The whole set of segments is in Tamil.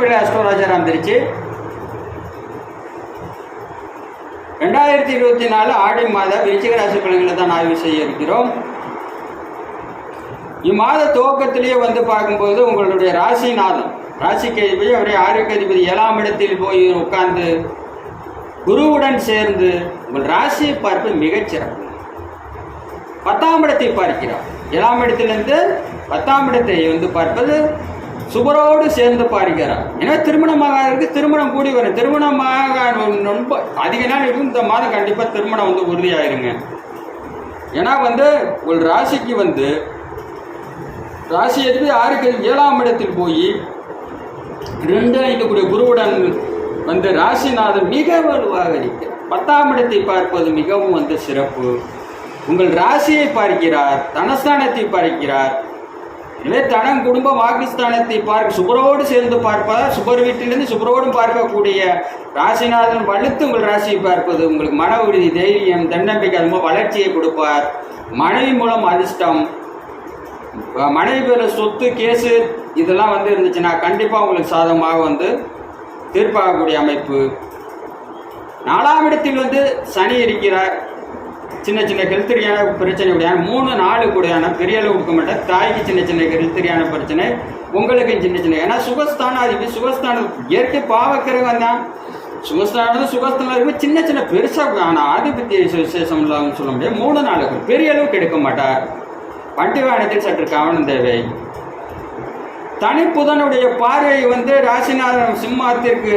அனைவருக்கும் அஸ்ட்ரோராஜாராம் திருச்சி ரெண்டாயிரத்தி இருபத்தி நாலு ஆடி மாத விருச்சிக ராசி பலன்களை தான் ஆய்வு செய்ய இருக்கிறோம். இம்மாத துவக்கத்திலேயே வந்து பார்க்கும்போது உங்களுடைய ராசிநாதன் ராசிக்கு அதிபதி அவருடைய ஆரோக்கிய அதிபதி ஏழாம் இடத்தில் போய் உட்கார்ந்து குருவுடன் சேர்ந்து உங்கள் ராசியை பார்ப்பு மிகச்சிறப்பு பத்தாம் இடத்தை பார்க்கிறார். ஏழாம் இடத்திலிருந்து பத்தாம் இடத்தை வந்து பார்ப்பது சுபரோடு சேர்ந்து பாடுகிறார். ஏன்னா திருமணமாக திருமணம் கூடி வரும். திருமணமாக ரொம்ப அதிக நாள் இருக்கும். இந்த மாதம் கண்டிப்பாக திருமணம் வந்து உறுதியாயிருங்க. ஏன்னா வந்து ஒரு ராசிக்கு வந்து ராசி எடுத்து ஆறுக்கு ஏழாம் இடத்தில் போய் ரெண்டு ஐந்துக்குரிய குருவுடன் வந்து ராசிநாதன் மிக வலுவாக இருக்கிறார் பத்தாம் இடத்தை பார்ப்பது மிகவும் வந்து சிறப்பு. உங்கள் ராசியை பார்க்கிறார் தனஸ்தானத்தை பார்க்கிறார் எனவே தனம் குடும்பம் வாக்குஸ்தானத்தை பார்க்க சுபரோடு சேர்ந்து பார்ப்பதால் சுபர் வீட்டிலிருந்து சுபரோடும் பார்க்கக்கூடிய ராசிநாதன் வலுத்து உங்கள் ராசியை பார்ப்பது உங்களுக்கு மன உறுதி தைரியம் தன்னம்பிக்கை அது மூலம் வளர்ச்சியை கொடுப்பார். மனைவி மூலம் அதிர்ஷ்டம். மனைவி பேரில் சொத்து கேஸு இதெல்லாம் வந்து இருந்துச்சுன்னா கண்டிப்பாக உங்களுக்கு சாதகமாக வந்து தீர்ப்பாகக்கூடிய அமைப்பு. நாலாம் இடத்தில் வந்து சனி இருக்கிறார். சின்ன சின்ன ஹெல்த் ரீதியான பிரச்சனை உடையான மூணு நாலு கூடையான பெரிய அளவு கொடுக்க மாட்டேன் தாய்க்கு சின்ன சின்ன ஹெல்த் ரீதியான பிரச்சனை உங்களுக்கு சின்ன சின்ன. ஏன்னா சுகஸ்தானம் அதிபதி சுகஸ்தானம் இயற்கை பாவக்கிரகம் தான். சுகஸ்தானம் சுகஸ்தானம் இருக்கும் சின்ன சின்ன பெருசாக ஆனால் ஆதிபத்திய விசேஷம் இல்லாமல் சொல்ல முடியாது. மூணு நாளுக்கு பெரிய அளவுக்கு எடுக்க மாட்டார். வண்டி வாகனத்தில் சற்று கவனம் தேவை. தனிப்புதனுடைய பார்வை வந்து ராசிநாதன் சிம்மாத்திற்கு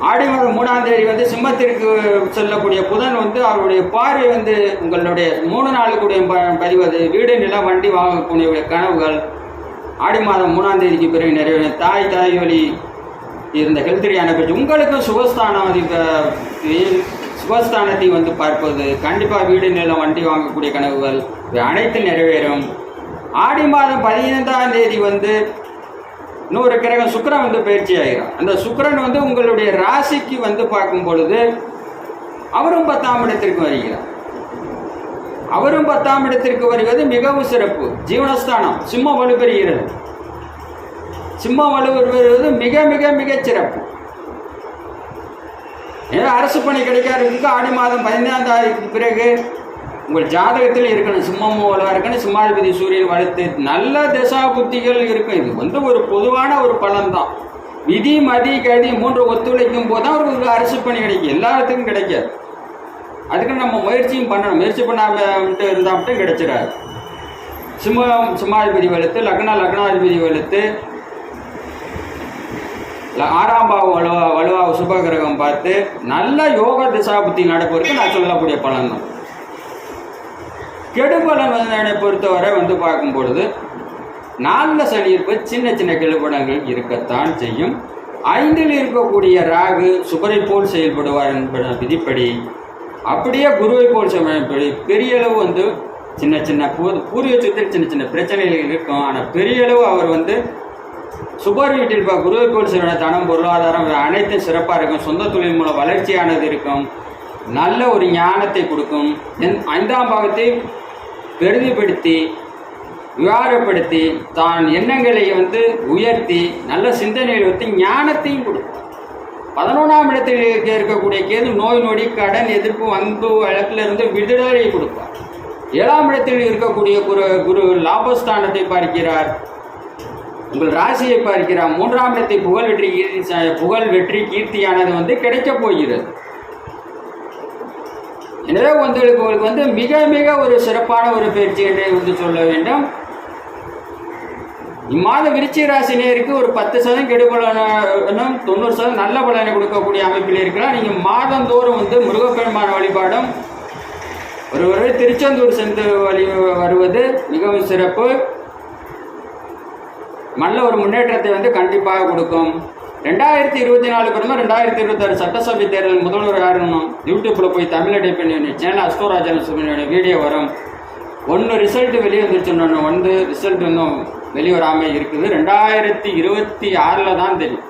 ஆடி மாதம் மூணாம் தேதி வந்து சிம்மத்திற்கு செல்லக்கூடிய புதன் வந்து அவருடைய பார்வை வந்து உங்களுடைய மூணு நாளுக்குடைய ப- பதிவது வீடு நிலம் வண்டி வாங்கக்கூடிய கனவுகள். ஆடி மாதம் மூணாம் தேதிக்கு பிறகு நிறைவேறும். தாய் தாய் வழி இருந்த ஹெல்த்ரியான பற்றி உங்களுக்கும் சுகஸ்தானம் அதிப- சுகஸ்தானத்தை வந்து பார்ப்பது. கண்டிப்பாக வீடு நிலம் வண்டி வாங்கக்கூடிய கனவுகள் இவை அனைத்தும் நிறைவேறும். ஆடி மாதம் பதினைந்தாம் தேதி வந்து இன்னொரு கிரகம் சுக்கிரன் வந்து பயிற்சி ஆகிறான். அந்த சுக்கிரன் வந்து உங்களுடைய ராசிக்கு வந்து பார்க்கும் பொழுது அவரும் பத்தாம் இடத்திற்கு வருகிறார். அவரும் பத்தாம் இடத்திற்கு வருவது மிகவும் சிறப்பு. ஜீவனஸ்தானம் சிம்ம வலுப்பெறுகிறது சிம்ம வலுப்பெறுவது மிக மிக மிக சிறப்பு. ஏன்னா அரசு பணி கிடைக்காததுக்கு ஆடி மாதம் பதினைந்தாம் தேதிக்கு பிறகு உங்கள் ஜாதகத்தில் இருக்கணும். சிம்மம் வலுவாக இருக்கணும் சிம்மாதிபதி சூரியன் வளர்த்து நல்ல திசா புத்திகள் இருக்கும் இது வந்து ஒரு பொதுவான ஒரு பலன் தான் விதி மதி கதி மூன்று ஒத்துழைக்கும் போது தான் ஒரு அரசு பணி கிடைக்கும். எல்லாத்துக்கும் கிடைக்காது. அதுக்கு நம்ம முயற்சியும் பண்ணணும். முயற்சி பண்ணாமட்டு இருந்தால் மட்டும் கிடைச்சிடாது. சிம்மம் சிம்மாதிபதி வலுத்து லக்ன லக்னாதிபதி வலுத்து. ஆறாம் பாவம் வலுவா வலுவா சுபகிரகம் பார்த்து நல்ல யோக திசாபுத்தி நடப்பதற்கு நான் சொல்லக்கூடிய பலன் தான் கெடுபலன் பொறுத்தவரை வந்து பார்க்கும் பொழுது நாலில் சனி இருப்பது சின்ன சின்ன கெடுபலங்கள் இருக்கத்தான் செய்யும். ஐந்தில் இருக்கக்கூடிய ராகு சுபரை போல் செயல்படுவார் என்பது விதிப்படி அப்படியே குருவை போல் செயல்படி பெரிய அளவு வந்து சின்ன சின்ன பூ- பூர்வீக சின்ன சின்ன பிரச்சனைகள் இருக்கும். ஆனால் பெரிய அளவு அவர் வந்து சுபர் வீட்டில் இப்போ குருவை போல் செய்வன தனம் பொருளாதாரம் அனைத்தும் சிறப்பாக இருக்கும். சொந்த தொழில் மூலம் வளர்ச்சியானது இருக்கும். நல்ல ஒரு ஞானத்தை கொடுக்கும். என் ஐந்தாம் பாகத்தை பெரிதுபடுத்தி விவகாரப்படுத்தி தான் எண்ணங்களை வந்து உயர்த்தி நல்ல சிந்தனையில் வைத்து ஞானத்தையும் கொடுக்கும் பதினொன்றாம் இடத்தில் இருக்க- இருக்கக்கூடிய கேது நோய் நொடி கடன் எதிர்ப்பு வன்பு வழக்கிலிருந்து விடுதலை கொடுப்பார் ஏழாம் இடத்தில் இருக்கக்கூடிய குரு குரு லாபஸ்தானத்தை பார்க்கிறார். உங்கள் ராசியை பார்க்கிறார். மூன்றாம் இடத்தை புகழ் வெற்றி கீர்த்தி ச- புகழ் வெற்றி கீர்த்தியானது வந்து கிடைக்கப் போகிறது. எனவே உங்களுக்கு உங்களுக்கு வந்து மிக மிக ஒரு சிறப்பான ஒரு பயிற்சி என்றே வந்து சொல்ல வேண்டும். இம்மாத விருச்சி ராசி நேருக்கு ஒரு பத்து சதம் கெடுபலனும் தொண்ணூறு சதம் நல்ல பலனை கொடுக்கக்கூடிய அமைப்பில் இருக்கலாம். நீங்கள் மாதந்தோறும் வந்து முருகப்பெருமான வழிபாடும் ஒரு ஒரு திருச்செந்தூர் சென்று வழி வருவது மிகவும் சிறப்பு. நல்ல ஒரு முன்னேற்றத்தை வந்து கண்டிப்பாக கொடுக்கும். ரெண்டாயிரத்தி இருபத்தி நாலு பிறந்த ரெண்டாயிரத்தி இருபத்தாறு சட்டசபை தேர்தல் முதல்வர் யாருன்னு யூடியூப்பில் போய் தமிழ் டைப் பண்ணி சேனல் அஸ்டோராஜன் சுமனியோட வீடியோ வரும். ஒன்று ரிசல்ட் வெளியே வந்துருச்சுன்னு வந்து ரிசல்ட் இன்னும் வெளிவராமல் இருக்குது. ரெண்டாயிரத்தி இருபத்தி ஆறில் தான் தெரியும்.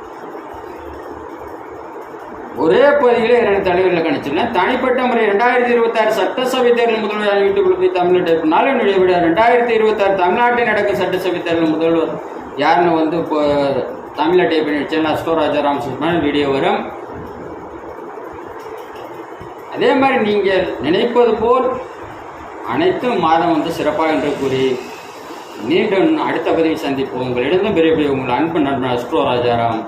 ஒரே பகுதியில் இரண்டு தலைவர்கள் கணிச்சிருந்தேன். தனிப்பட்ட முறை ரெண்டாயிரத்தி இருபத்தாறு சட்டசபை தேர்தல் முதல்வர் யூடியூப்பில் போய் தமிழ் டைப் பண்ணாலும் என்னுடைய விட ரெண்டாயிரத்தி இருபத்தாறு தமிழ்நாட்டில் நடக்கும் சட்டசபை தேர்தல் முதல்வர் யாருன்னு வந்து இப்போ தமிழில் டைப் பண்ணி வச்சேன்னா ஸ்டோராஜா ராஜாராம் சுஷ்மான வீடியோ வரும். அதே மாதிரி நீங்கள் நினைப்பது போல் அனைத்தும் மாதம் வந்து சிறப்பாக என்று கூறி மீண்டும் அடுத்த பதிவு சந்திப்போம். உங்களிடம் பெரிய உங்கள் அன்பு நண்பன் அஸ்ட்ரோ ராஜாராம்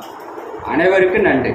அனைவருக்கும் நன்றி.